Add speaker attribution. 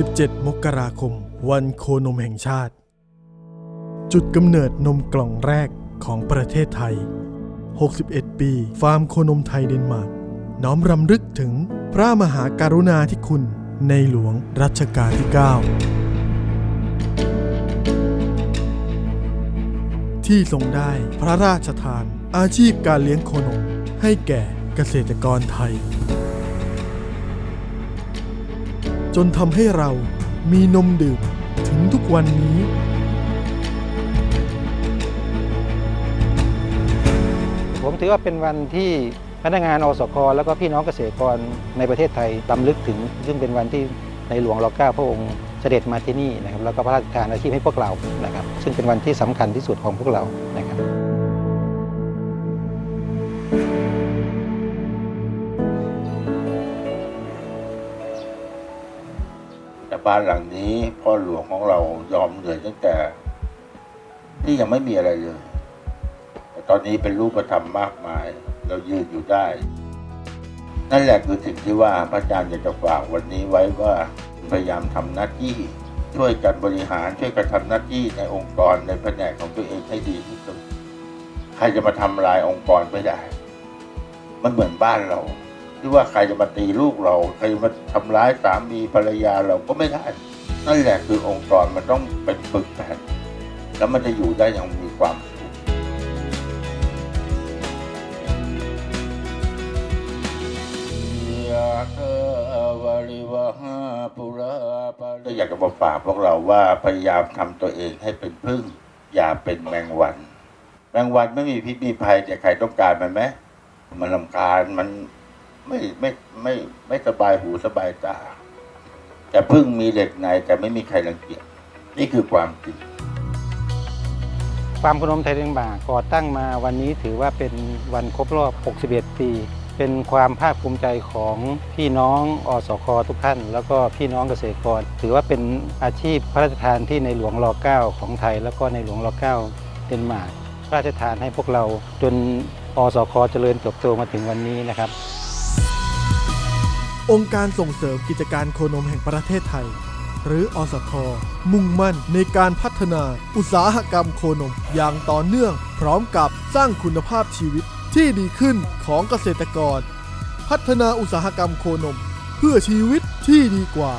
Speaker 1: 17 มกราคม วันโคนมแห่งชาติ จุดกำเนิดนมกล่องแรกของประเทศไทย 61 ปี ฟาร์มโคนมไทยเดนมาร์ก น้อมรำลึกถึงพระมหาการุณาธิคุณในหลวงรัชกาลที่ 9 ที่ทรงได้พระราชทานอาชีพการเลี้ยงโคนมให้แก่เกษตรกรไทย จนทำให้เรามีนมดื่มถึงทุกวันนี้
Speaker 2: ผมถือว่าเป็นวันที่พนักงานอสกแล้วก็พี่น้องเกษตรกรในประเทศไทยลำลึกถึง ซึ่งเป็นวันที่ในหลวงรอเก้าพระองค์เสด็จมาที่นี่นะครับแล้วก็พระราชทานอาชีพให้พวกเรานะครับ ซึ่งเป็นวันที่สำคัญที่สุดของพวกเรานะครับ
Speaker 3: บ้านหลังนี้ พ่อหลวงของเรายอมเหนื่อยตั้งแต่ ที่ยังไม่มีอะไรเลยแต่ตอนนี้เป็นรูปธรรมมากมาย เรายืนอยู่ได้ นั่นแหละคือสิ่งที่ว่าพระอาจารย์อยากจะฝากวันนี้ไว้ว่าพยายามทำหน้าที่ ช่วยกันบริหารช่วยกันทำหน้าที่ในองค์กรในแผนกของตัวเองให้ดีที่สุดใครจะมาทำลายองค์กรไม่ได้ มันเหมือนบ้านเรา ที่ว่าใครจะมาตีลูกเรา ใครจะมาทำร้ายสามีภรรยาเราก็ไม่ได้ นั่นแหละคือองค์กรมันต้องเป็นปึกแผ่นแล้วมันจะอยู่ได้อย่างมีความสุขอยากเอ่อวาริวหาปุระปาก็อยากจะมาฝากพวกเราว่าพยายามทำตัวเองให้เป็นพึ่ง อย่าเป็นแมงวัน แมงวันไม่มีพิษมีภัยแต่ใครต้องการมันไหมมันลำคาญมัน ไม่ไม่ไม่ไม่สบายหูสบายตา แต่เพิ่งมีเหล็กในแต่ไม่มีใครรังเกียจนี่คือความจริง
Speaker 2: ฟาร์มขนมไทยเลี้ยงบ่าก่อตั้งมาวันนี้ถือว่าเป็นวันครบรอบ 61 ปี เป็นความภาคภูมิใจของพี่น้องอสคทุกท่าน แล้วก็พี่น้องเกษตรกร ถือว่าเป็นอาชีพพระราชทานที่ในหลวงร9ของไทย แล้วก็ในหลวงร9เดนมาร์กพระราชทานให้พวกเราจนอสคเจริญเติบโตมาถึงวันนี้นะครับ
Speaker 1: องค์การส่งเสริมกิจการโคนมแห่งประเทศไทย หรืออสคมุ่งมั่นในการพัฒนาอุตสาหกรรมโคนมอย่างต่อเนื่อง พร้อมกับสร้างคุณภาพชีวิตที่ดีขึ้นของเกษตรกร พัฒนาอุตสาหกรรมโคนม เพื่อชีวิตที่ดีกว่า